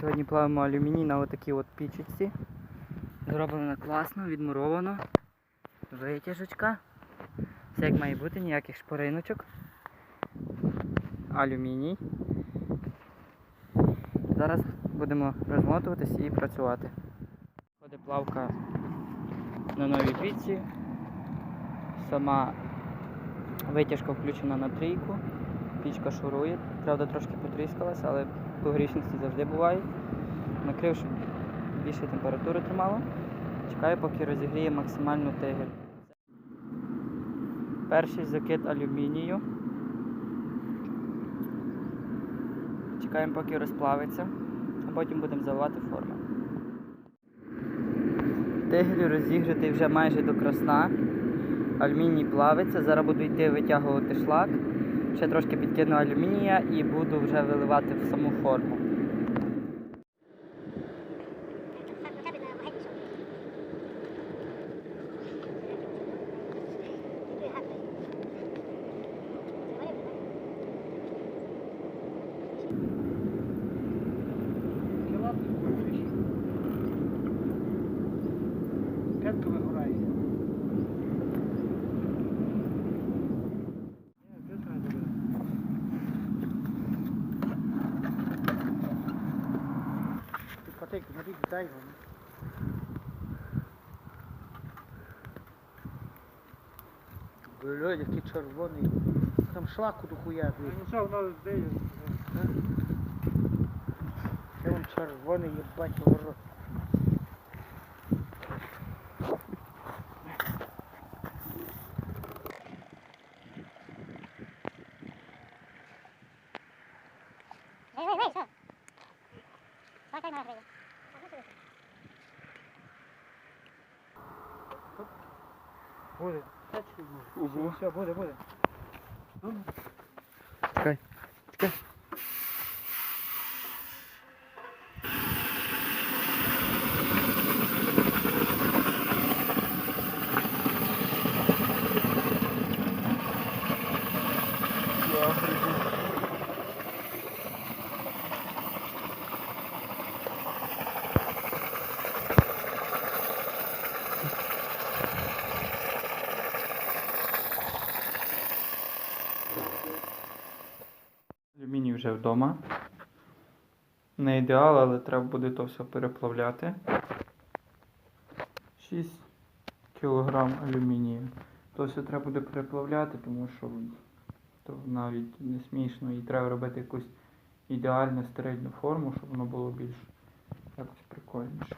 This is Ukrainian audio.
Сьогодні плавимо алюміній на отакій от пічечці. Зроблено класно, відмуровано. Витяжечка. Все як має бути, ніяких шпориночок. Алюміній. Зараз будемо розмотуватись і працювати. Ходить плавка на новій піці. Сама витяжка включена на трійку. Пічка шурує. Правда, трошки потріскалася, але погрішності завжди бувають. Накрив, щоб більше температури тримало. Чекаю, поки розігріє максимальну тигель. Перший закид алюмінію. Чекаємо, поки розплавиться, а потім будемо заливати форми. Тигель розігрітий вже майже до красна. Алюміній плавиться. Зараз буду йти витягувати шлак. Ще трошки підкину алюмінія і буду вже виливати в саму форму. П'ятка вигорає. Ти потик, смотри, дай його. Бля, який червоний. Там шлаку до хуя. блін. Ну що, воно де? Це він червоний, їбать його рот. Буде. Угу. Все, буде, буде. Чекай. Чекай. Алюміній вже вдома. Не ідеал, але треба буде то все переплавляти. 6 кг алюмінію. То все треба буде переплавляти, тому що то навіть не смішно і треба робити якусь ідеальну стерильну форму, щоб воно було більш якось прикольніше.